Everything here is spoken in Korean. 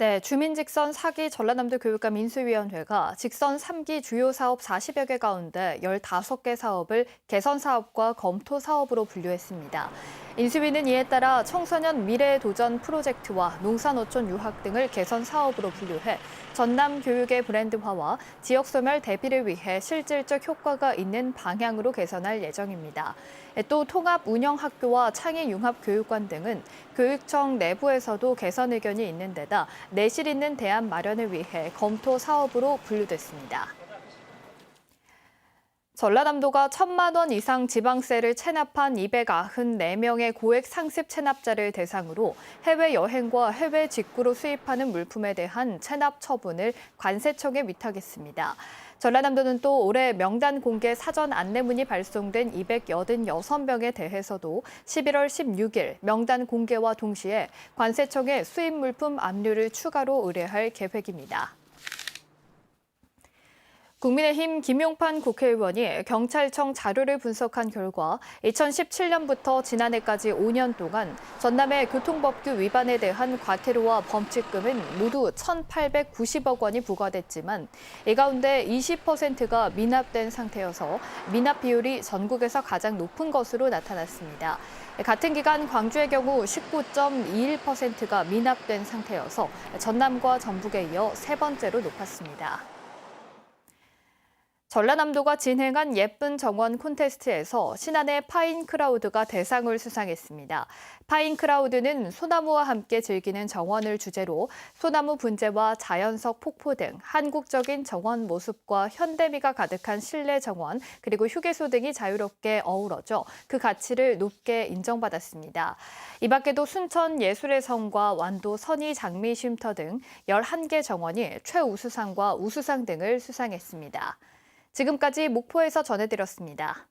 네, 주민 직선 사기 전라남도 교육감 인수위원회가 직선 3기 주요 사업 40여 개 가운데 15개 사업을 개선 사업과 검토 사업으로 분류했습니다. 인수위는 이에 따라 청소년 미래 도전 프로젝트와 농산어촌 유학 등을 개선 사업으로 분류해 전남 교육의 브랜드화와 지역 소멸 대비를 위해 실질적 효과가 있는 방향으로 개선할 예정입니다. 또 통합 운영 학교와 창의 융합 교육관 등은 교육청 내부에서도 개선 의견이 있는 데다 내실 있는 대안 마련을 위해 검토 사업으로 분류됐습니다. 전라남도가 천만 원 이상 지방세를 체납한 294명의 고액 상습 체납자를 대상으로 해외 여행과 해외 직구로 수입하는 물품에 대한 체납 처분을 관세청에 위탁했습니다. 전라남도는 또 올해 명단 공개 사전 안내문이 발송된 286명에 대해서도 11월 16일 명단 공개와 동시에 관세청에 수입 물품 압류를 추가로 의뢰할 계획입니다. 국민의힘 김용판 국회의원이 경찰청 자료를 분석한 결과 2017년부터 지난해까지 5년 동안 전남의 교통법규 위반에 대한 과태료와 범칙금은 모두 1,890억 원이 부과됐지만 이 가운데 20%가 미납된 상태여서 미납 비율이 전국에서 가장 높은 것으로 나타났습니다. 같은 기간 광주의 경우 19.21%가 미납된 상태여서 전남과 전북에 이어 세 번째로 높았습니다. 전라남도가 진행한 예쁜 정원 콘테스트에서 신안의 파인 크라우드가 대상을 수상했습니다. 파인 크라우드는 소나무와 함께 즐기는 정원을 주제로 소나무 분재와 자연석 폭포 등 한국적인 정원 모습과 현대미가 가득한 실내 정원 그리고 휴게소 등이 자유롭게 어우러져 그 가치를 높게 인정받았습니다. 이 밖에도 순천 예술의 성과 완도 선의 장미 쉼터 등 11개 정원이 최우수상과 우수상 등을 수상했습니다. 지금까지 목포에서 전해드렸습니다.